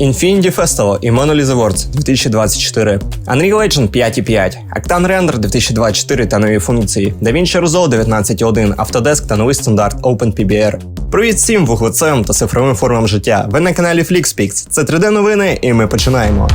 Infinity Festival і Monolith Awards 2024, Unreal Engine 5.5, Octane Render 2024 та нові функції, DaVinci Resolve 19.1, Autodesk та новий стандарт OpenPBR. Привіт всім вуглецем та цифровим формам життя. Ви на каналі FlixPix. Це 3D новини, і ми починаємо.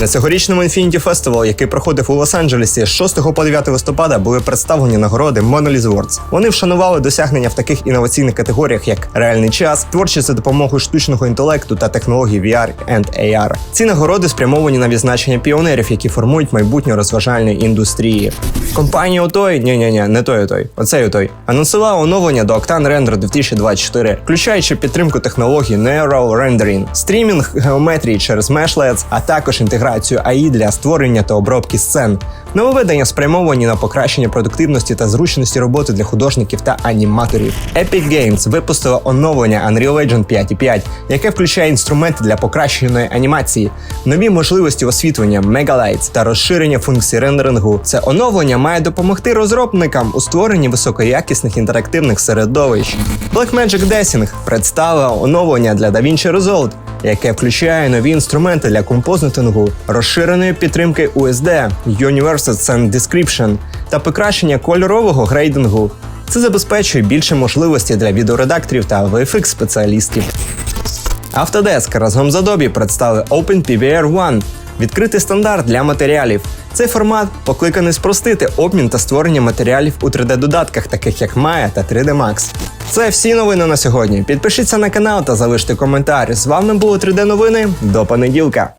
На цьогорічному Infinity Festival, який проходив у Лос-Анджелесі з 6 по 9 листопада, були представлені нагороди Monolith Awards. Вони вшанували досягнення в таких інноваційних категоріях, як реальний час, творчість за допомогою штучного інтелекту та технологій VR and AR. Ці нагороди спрямовані на відзначення піонерів, які формують майбутнє розважальної індустрії. Компанія отой, ні ні ні не той отой, оцей отой, анонсувала оновлення до Octane Render 2024, включаючи підтримку технологій Neural Rendering, стрімінг геометрії через Meshlets, а також інтеграцію AI для створення та обробки сцен. Нововведення спрямовані на покращення продуктивності та зручності роботи для художників та аніматорів. Epic Games випустила оновлення Unreal Engine 5.5, яке включає інструменти для покращеної анімації, нові можливості освітлення Megalights та розширення функцій рендерингу. Це оновлення має допомогти розробникам у створенні високоякісних інтерактивних середовищ. Blackmagic Desing представила оновлення для DaVinci Resolve, яке включає нові інструменти для композитингу, розширеної підтримки USD, Universal Scene Description та покращення кольорового грейдингу. Це забезпечує більше можливостей для відеоредакторів та VFX спеціалістів. Autodesk разом з Adobe представили OpenPBR One – відкритий стандарт для матеріалів. Цей формат покликаний спростити обмін та створення матеріалів у 3D-додатках, таких як Maya та 3D Max. Це всі новини на сьогодні. Підпишіться на канал та залиште коментар. З вами було 3D новини. До понеділка.